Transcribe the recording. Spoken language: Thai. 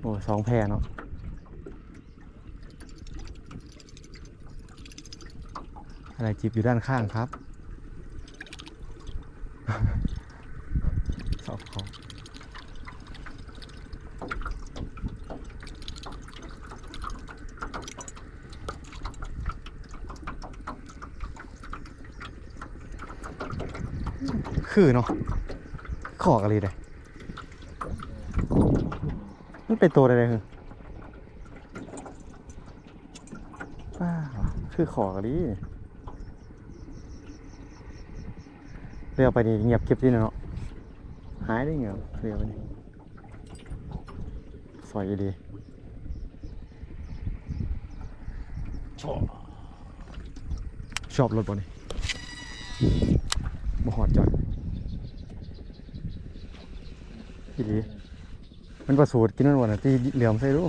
โอ้สองแพรเนาะอะไรจิบอยู่ด้านข้างครับสอบเขาคือเนาะขอกอะไรเลย มันเป็นตัวอะไรคือป้าวคือขอกะไรเรือไปนี่เงียบเก็บที่เนาะหายได้เงียบเรือไปนี่สวยดีชอบชอบรถบอนี่บ่หอดจอดดี มันประสูตรกินนั่นวันน่ะที่เหลี่ยมใส่รู้